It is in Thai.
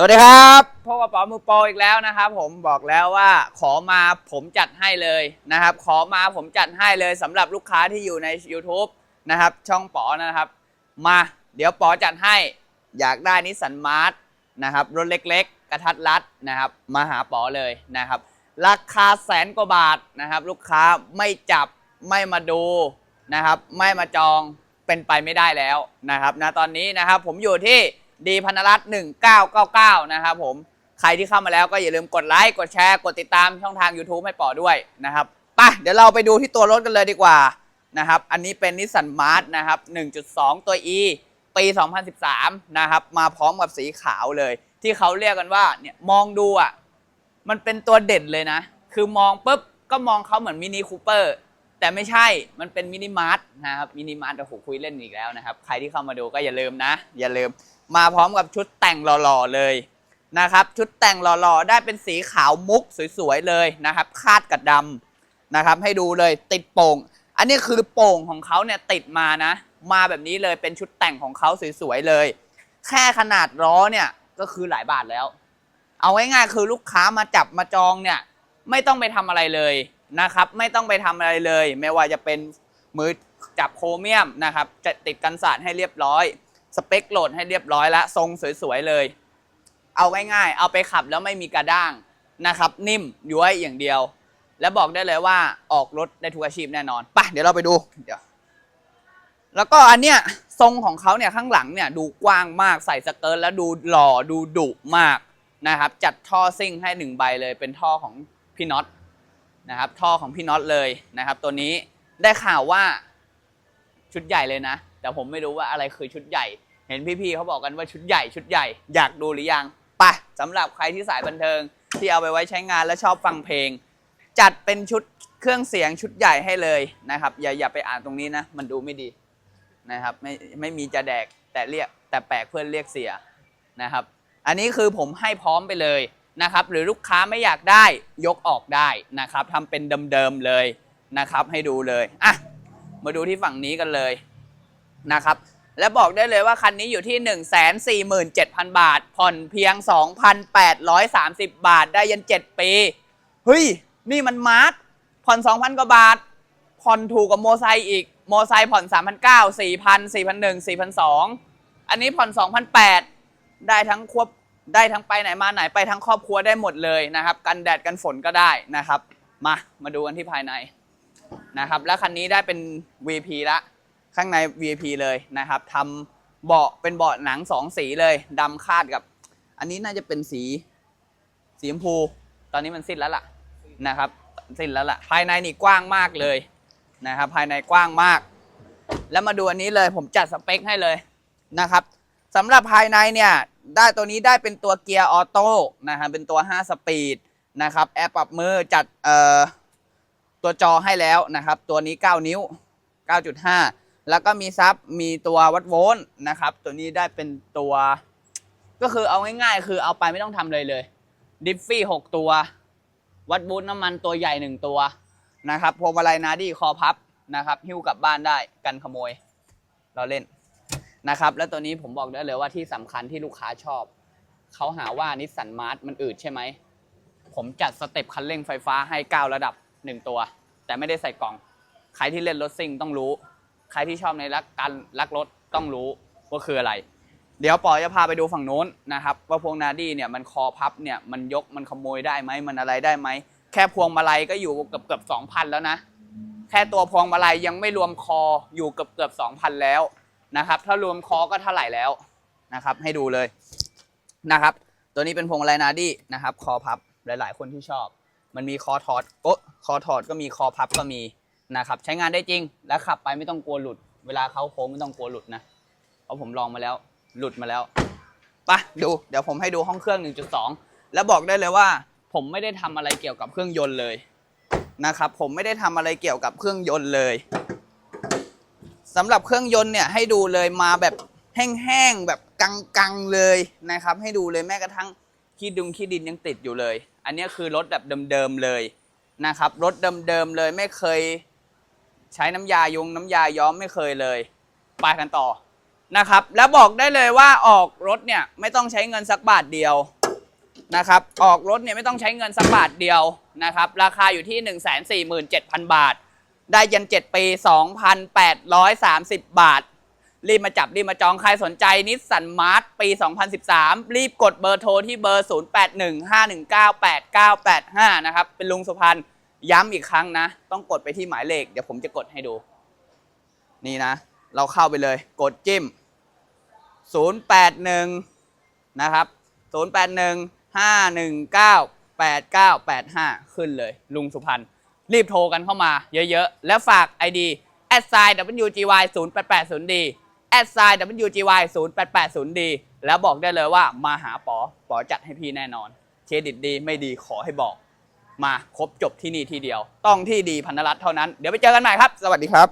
สวัสดีครับพบกับป๋อมือโปรอีกแล้วนะครับผมบอกแล้วว่าขอมาผมจัดให้เลยนะครับ ขอมาผมจัดให้เลยสำหรับลูกค้าที่อยู่ใน YouTube นะครับ ช่องป๋อนะครับ มาเดี๋ยวป๋อจัดให้อยากได้นิสสันมาร์ทนะครับรถเล็กๆ กระทัดรัดนะครับ มาหาป๋อเลยนะครับ ราคาแสนกว่าบาทนะครับ ลูกค้าไม่จับไม่มาดูนะครับ ไม่มาจองเป็นไปไม่ได้แล้วนะครับนะตอนนี้นะครับผมอยู่ที่ ดีพันรัตน์1999 นะครับผมใครที่เข้ามาแล้วก็อย่าลืมกดไลค์กดแชร์กดติดตามช่องทาง YouTube ให้ปอด้วยนะครับไปเดี๋ยวเราไปดูที่ตัวรถกันเลยดีกว่านะครับอันนี้เป็นนิสสันมาร์ทนะครับ 1.2 ตัว E ปี 2013 นะครับ มาพร้อมกับสีขาวเลย ที่เขาเรียกกันว่าเนี่ยมองดูอะมันเป็นตัวเด่นเลยนะ คือมองปุ๊บก็มองเขาเหมือนมินิคูเปอร์ แต่ไม่ใช่มันเป็นมินิมาร์ทนะครับมินิมาร์ทโอ้โหคุยเล่นอีกแล้วนะครับ ใครที่เข้ามาดูก็อย่าลืมนะ อย่าลืมมาพร้อมกับชุดแต่งหล่อๆเลยนะครับ ชุดแต่งหล่อๆ ได้เป็นสีขาวมุกสวยๆเลยนะครับ คาดกับดำนะครับ ให้ดูเลยติดโป่ง อันนี้คือโป่งของเขาเนี่ยติดมานะ มาแบบนี้เลยเป็นชุดแต่งของเขาสวยๆเลย แค่ขนาดล้อเนี่ยก็คือหลายบาทแล้ว เอาง่ายๆคือลูกค้ามาจับมาจองเนี่ย ไม่ต้องไปทำอะไรเลย นะครับ ไม่ต้องไปทำอะไรเลย ไม่ว่าจะเป็นมือจับโครเมียมนะครับ จะติดกันสาดให้เรียบร้อย สเปคโหลดให้เรียบร้อยแล้วทรงสวยๆเลย เอาง่ายๆ เอาไปขับแล้วไม่มีกระด้างนะครับ นิ่มย้วยอย่างเดียว และบอกได้เลยว่าออกรถได้ทุกอาชีพแน่นอนไปเดี๋ยวเราไปดูเดี๋ยวแล้วก็อันเนี้ยทรงของเขาเนี่ยข้างหลังเนี่ยดูกว้างมากใส่สเกิร์ตแล้วดูหล่อดูดุมากนะครับ จัดท่อซิ่งให้หนึ่งใบเลยเป็นท่อของพี่น็อต นะครับท่อของพี่น็อตเลยนะครับ ตัวนี้ได้ข่าวว่าชุดใหญ่เลยนะ แต่ผมไม่รู้ว่าอะไรคือชุดใหญ่ เห็นพี่ๆเขาบอกกันว่าชุดใหญ่ชุดใหญ่อยากดูหรือยังไปสำหรับใครที่สายบันเทิง ที่เอาไปไว้ใช้งานและชอบฟังเพลง จัดเป็นชุดเครื่องเสียงชุดใหญ่ให้เลยนะครับ อย่าอย่าไปอ่านตรงนี้นะ มันดูไม่ดีนะครับ ไม่ไม่มีจะแดกแต่เรียกแต่แปลกเพื่อนเรียกเสียนะครับ อันนี้คือผมให้พร้อมไปเลย นะครับหรือลูกค้าไม่อยากได้ยกออกได้นะครับทำเป็นเดิมๆเลยนะครับ ให้ดูเลยอะมาดูที่ฝั่งนี้กันเลยนะครับ และบอกได้เลยว่าคันนี้อยู่ที่ 147,000 บาท ผ่อนเพียง 2,830 บาทได้ยัน 7 ปีเฮ้ยนี่มันมาร์ทผ่อน 2,000 กว่าบาท ผ่อนถูกกว่าโมไซอีกโมไซผ่อน 3,900 4,000 4,100 4,200อันนี้ผ่อน 2,800ได้ทั้งควบ ได้ทั้งไปไหนมาไหนไปทั้งครอบครัวได้หมดเลยนะครับ กันแดดกันฝนก็ได้นะครับ มามาดูกันที่ภายในนะครับ แล้วคันนี้ได้เป็น VP ละข้างใน VP เลยนะครับทำเบาะเป็นเบาะหนังสองสีเลยดำคาดกับ อันนี้น่าจะเป็นสี สีชมพู ตอนนี้มันสิ้นแล้วล่ะนะครับ สิ้นแล้วล่ะ ภายในนี่กว้างมากเลยนะครับ ภายในกว้างมาก แล้วมาดูอันนี้เลยผมจัดสเปคให้เลยนะครับ สำหรับภายในเนี่ยได้ตัวนี้ได้เป็นตัวเกียร์ออโต้นะครับเป็นตัว 5 สปีดนะครับแอร์ปรับมือจัดเอ่อตัวจอให้แล้วนะครับ ตัวนี้ 9 นิ้ว 9.5 แล้วก็มีซับมีตัววัดโวลต์นะครับ ตัวนี้ได้เป็นตัว ก็คือเอาง่ายๆ คือเอาไปไม่ต้องทำเลยเลย ดิฟฟี่ 6 ตัว วัดบูทน้ำมันตัวใหญ่ 1 ตัวนะครับพวงมาลัยนาดี้คอพับนะครับ หิ้วกลับบ้านได้กันขโมย เราเล่น นะครับ แล้วตัวนี้ผมบอกได้เลยว่าที่สำคัญที่ลูกค้าชอบ เขาหาว่านิสสันมาร์ทมันอืดใช่ไหม ผมจัดสเต็ปคันเร่งไฟฟ้าให้ 9 ระดับ 1 ตัว แต่ไม่ได้ใส่กล่อง ใครที่เล่นรถซิ่งต้องรู้ ใครที่ชอบในรักการรักรถต้องรู้ว่าคืออะไร เดี๋ยวปอจะพาไปดูฝั่งโน้นนะครับ ว่าพวงนาดี้เนี่ยมันคอพับเนี่ยมันยกมันขโมยได้ไหมมันอะไรได้ไหมแค่พวงมาลัยก็อยู่เกือบเกือบสองพันแล้วนะ แค่ตัวพวงมาลัยยังไม่รวมคออยู่เกือบเกือบสองพันแล้ว นะครับ ถ้ารวมคอก็เท่าไหร่แล้วนะครับ ให้ดูเลยนะครับ ตัวนี้เป็นพวงมาลัยนาดี้นะครับ คอพับหลาย ๆ คนที่ชอบ มันมีคอถอดโอ๊ะคอถอดก็มีคอพับก็มีนะครับ ใช้งานได้จริงและขับไปไม่ต้องกลัวหลุด เวลาเขาโค้งไม่ต้องกลัวหลุดนะเพราะผมลองมาแล้วหลุดมาแล้วไปะดูเดี๋ยวผมให้ดูห้องเครื่อง 1.2 แล้วบอกได้เลยว่า ผมไม่ได้ทำอะไรเกี่ยวกับเครื่องยนต์เลยนะครับ ผมไม่ได้ทำอะไรเกี่ยวกับเครื่องยนต์เลย สำหรับเครื่องยนต์เนี่ยให้ดูเลยมาแบบแห้งๆแบบกังๆเลยนะครับ ให้ดูเลยแม้กระทั่งขี้ดุงขี้ดินยังติดอยู่เลย อันนี้คือรถแบบเดิมๆเลยนะครับรถเดิมๆเลยไม่เคยใช้น้ำยายงน้ำยาย้อมไม่เคยเลย ไปกันต่อนะครับ แล้วบอกได้เลยว่าออกรถเนี่ยไม่ต้องใช้เงินสักบาทเดียวนะครับ ออกรถเนี่ยไม่ต้องใช้เงินสักบาทเดียวนะครับ ราคาอยู่ที่ 147,000 บาท ได้ยัน7ปี 2,830 บาท รีบมาจับ รีบมาจองใครสนใจนิสสันมาร์ p ปี 2013 รีบกดเบอร์โทรที่เบอร์ 0815198985 นะครับ เป็นลุงสุพรรณย้ำอีกครั้งนะ ต้องกดไปที่หมายเลข เดี๋ยวผมจะกดให้ดู นี่นะ เราเข้าไปเลย กดจิ้ม 081 นะครับ 081 519 8985 ขึ้นเลย ลุงสุพรรณ รีบโทรกันเข้ามาเยอะๆ แล้วฝาก ID a d s i WGY 0880D a d s i WGY 0880D แล้วบอกได้เลยว่ามาหาปอปอจัดให้พี่แน่นอน เครดิตดีไม่ดีขอให้บอก มาครบจบที่นี่ทีเดียว ต้องที่ดีพันธรัตน์เท่านั้น เดี๋ยวไปเจอกันใหม่ครับ สวัสดีครับ